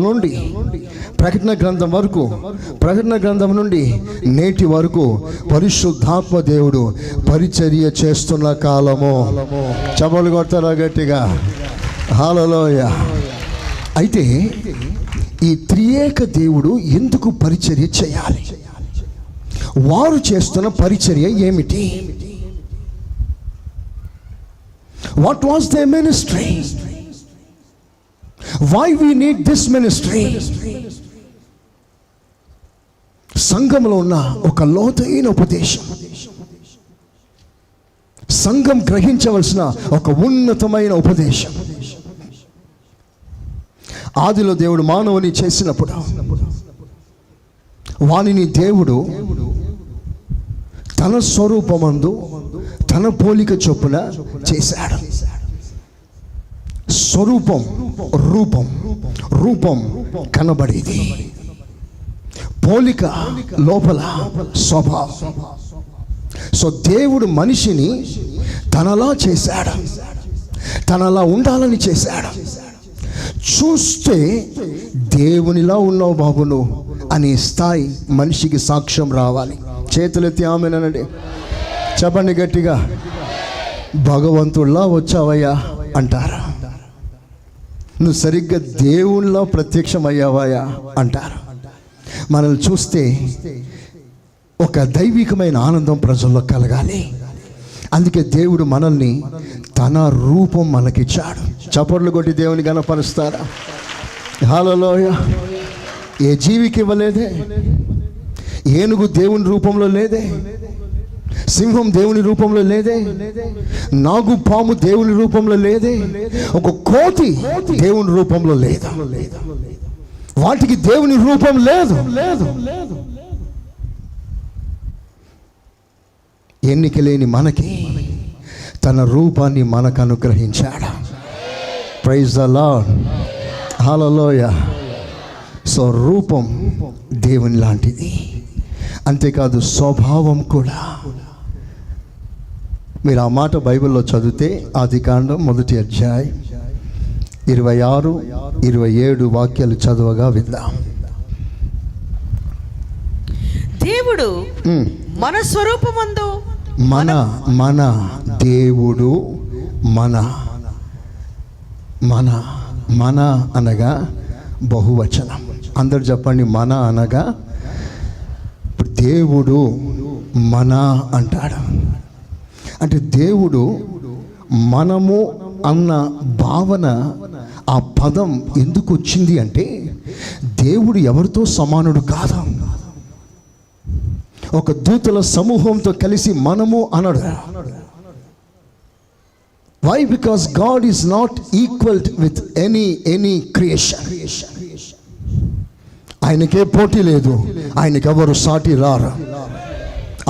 నుండి ప్రకటన గ్రంథం వరకు ప్రకటన గ్రంథం నుండి నేటి వరకు పరిశుద్ధాత్మ దేవుడు పరిచర్య చేస్తున్న కాలము. చపలు కొడతారా గట్టిగా? హాలలోయ అయితే ఈ త్రియేక దేవుడు ఎందుకు పరిచర్య చేయాలి? వారు చేస్తున్న పరిచర్య ఏమిటి? What was the ministry why we need this ministry సంఘంలో ఉన్న ఒక లోతైన ఉపదేశం. సంఘం గ్రహించవలసిన ఒక ఉన్నతమైన ఉపదేశం. ఆదిలో దేవుడు మానవుని చేసినప్పుడు వానిని దేవుడు తన స్వరూపమందు తన పోలిక చొప్పున చేశాడు. స్వరూపం రూపం రూపం కనబడేది. పోలిక లోపల స్వభావం. సో దేవుడు మనిషిని తనలా చేశాడు. తనలా ఉండాలని చేశాడు. చూస్తే దేవునిలా ఉన్నావు బాబు నువ్వు అనే స్థాయి మనిషికి సాక్ష్యం రావాలి. చేతులెత్తి ఆమెనండి చెప్పండి గట్టిగా. భగవంతుల్లా వచ్చావయ్యా అంటారా. నువ్వు సరిగ్గా దేవుళ్ళలో ప్రత్యక్షమయ్యావాయా అంటారు. మనల్ని చూస్తే ఒక దైవికమైన ఆనందం ప్రజల్లో కలగాలి. అందుకే దేవుడు మనల్ని తన రూపం మనకిచ్చాడు. చప్పట్లు కొట్టి దేవుని గనపరుస్తారా హాలలోయ ఏ జీవికి ఇవ్వలేదే? ఏనుగు దేవుని రూపంలో లేదే? సింహం దేవుని రూపంలో లేదే? నాగు పాము దేవుని రూపంలో లేదే? ఒక కోతి దేవుని రూపంలో లేదా? వాటికి దేవుని రూపం లేదు. లేదు ఎన్నిక లేని మనకి తన రూపాన్ని మనకు అనుగ్రహించాడు? ప్రైజ్ ద లార్డ్ సో రూపం దేవుని లాంటిది. అంతేకాదు స్వభావం కూడా. మీరు ఆ మాట బైబిల్లో చదివితే ఆది కాండం మొదటి అధ్యాయం ఇరవై ఆరు ఇరవై ఏడు వాక్యాలు చదవగా విందాం. దేవుడు. మన స్వరూపమందు మన మన దేవుడు మన మన మన అనగా బహువచనం. అందరు చెప్పండి మన అనగా ఇప్పుడు దేవుడు మన అంటాడు. అంటే దేవుడు మనము అన్న భావన ఆ పదం ఎందుకు వచ్చింది అంటే దేవుడు ఎవరితో సమానుడు కాదా? ఒక దూతల సమూహంతో కలిసి మనము అనడు. Why because God is not equal with any any creation ఆయనకే పోటీ లేదు. ఆయనకెవరు సాటి రారు?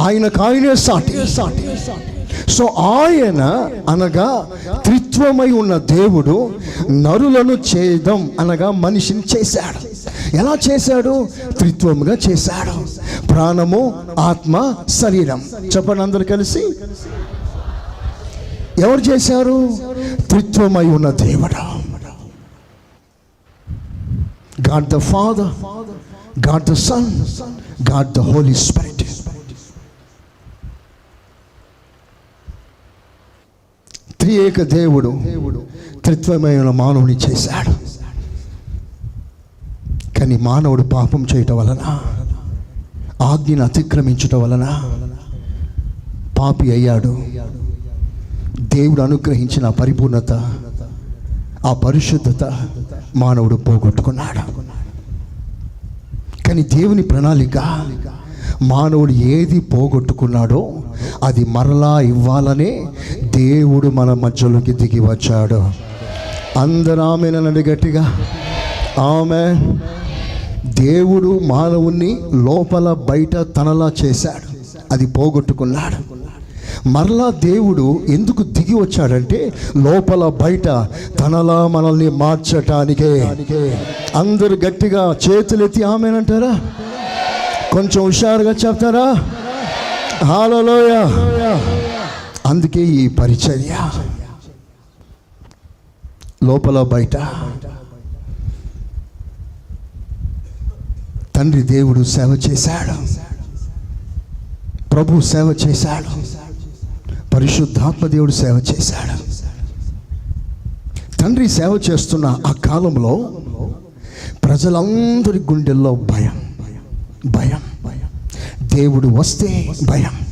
ఆయనకు ఆయనే సాటి సాటి. సో ఆయన అనగా త్రిత్వమై ఉన్న దేవుడు నరులను చేయడం అనగా మనిషిని చేశాడు. ఎలా చేశాడు? త్రిత్వముగా చేశాడు. ప్రాణము ఆత్మ శరీరం. చెప్పండి అందరు కలిసి. ఎవరు చేశారు? త్రిత్వమై ఉన్న దేవుడు. God the Father God the Son God the Holy Spirit త్రియేక దేవుడు. త్రిత్వమైన మానవుని చేశాడు. కానీ మానవుడు పాపం చేయటం వలన ఆజ్ఞను అతిక్రమించటం వలన పాపి అయ్యాడు. దేవుడు అనుగ్రహించిన పరిపూర్ణత ఆ పరిశుద్ధత మానవుడు పోగొట్టుకున్నాడు. కానీ దేవుని ప్రణాళిక మానవుడు ఏది పోగొట్టుకున్నాడో అది మరలా ఇవ్వాలనే దేవుడు మన మధ్యలోకి దిగి వచ్చాడు. అందరూ ఆమెనండి గట్టిగా. ఆమె దేవుడు మానవుణ్ణి లోపల బయట తనలా చేశాడు. అది పోగొట్టుకున్నాడు. మరలా దేవుడు ఎందుకు దిగి వచ్చాడంటే లోపల బయట తనలా మనల్ని మార్చటానికే. అందరు గట్టిగా చేతులెత్తి ఆమెనంటారా కొంచెం హుషారుగా చెప్తారా? హాలలోయ. అందుకే ఈ పరిచర్య. లోపల బయట. తండ్రి దేవుడు సేవ చేశాడు. ప్రభు సేవ చేశాడు. పరిశుద్ధాత్మ దేవుడు సేవ చేశాడు. తండ్రి సేవ చేస్తున్న ఆ కాలంలో ప్రజలందరి గుండెల్లో భయం భయం దేవుడు వస్తే భయం.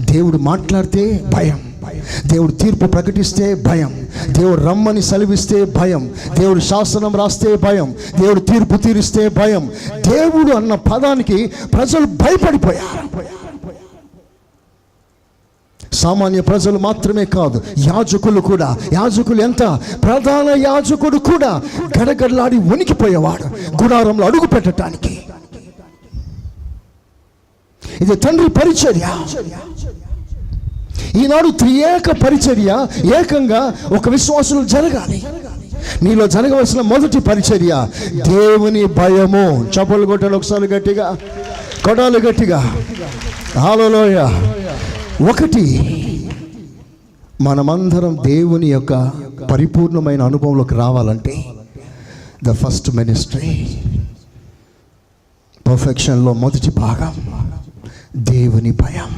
దేవుడు మాట్లాడితే భయం. దేవుడు తీర్పు ప్రకటిస్తే భయం. దేవుడు రమ్మని సెలవిస్తే భయం. దేవుడు శాసనం రాస్తే భయం. దేవుడు తీర్పు తీరిస్తే భయం. దేవుడు అన్న పదానికి ప్రజలు భయపడిపోయారు. సామాన్య ప్రజలు మాత్రమే కాదు యాజకులు కూడా. యాజకులు ఎంత? ప్రధాన యాజకుడు కూడా. గడగడలాడి వణికిపోయేవాడు. గుడారంలో అడుగు పెట్టడానికి ఇది తండ్రి పరిచర్య. ఈనాడు త్రియేక పరిచర్య ఏకంగా ఒక విశ్వాసులు జరగాలి. నీలో జరగవలసిన మొదటి పరిచర్య దేవుని భయము. చపలు కొట్టాలి ఒకసారి గట్టిగా. కొడాలి గట్టిగా. హాలలోయ ఒకటి మనమందరం దేవుని యొక్క పరిపూర్ణమైన అనుభవంలోకి రావాలంటే ద ఫస్ట్ మినిస్ట్రీ పర్ఫెక్షన్లో మొదటి భాగం. దేవుని భయం.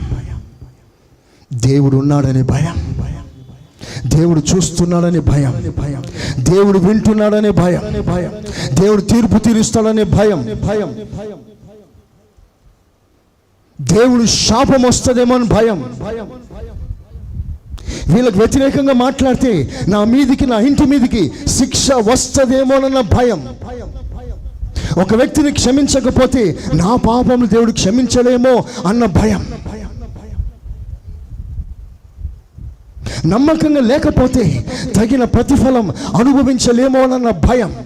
దేవుడు ఉన్నాడని భయం. దేవుడు చూస్తున్నాడని భయం. భయం దేవుడు వింటున్నాడని భయం. భయం దేవుడు తీర్పు తీరుస్తాడనే భయం. భయం దేవుడు శాపం వస్తుందేమో అని భయం. భయం వీళ్ళకి వ్యతిరేకంగా మాట్లాడితే నా మీదికి నా ఇంటి మీదికి శిక్ష వస్తుందేమోనన్న భయం భయం. ఒక వ్యక్తిని క్షమించకపోతే నా పాపములు దేవుడు క్షమించలేమో అన్న భయం. నమ్మకంగా లేకపోతే తగిన ప్రతిఫలం అనుభవించలేమోనన్న భయం.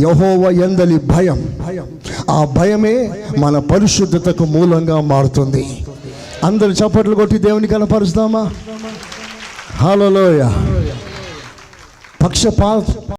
యహోవ ఎందలి భయం. ఆ భయమే మన పరిశుద్ధతకు మూలంగా మారుతుంది. అందరు చప్పట్లు కొట్టి దేవుని కనపరుస్తామా? హలోయ పక్షపాత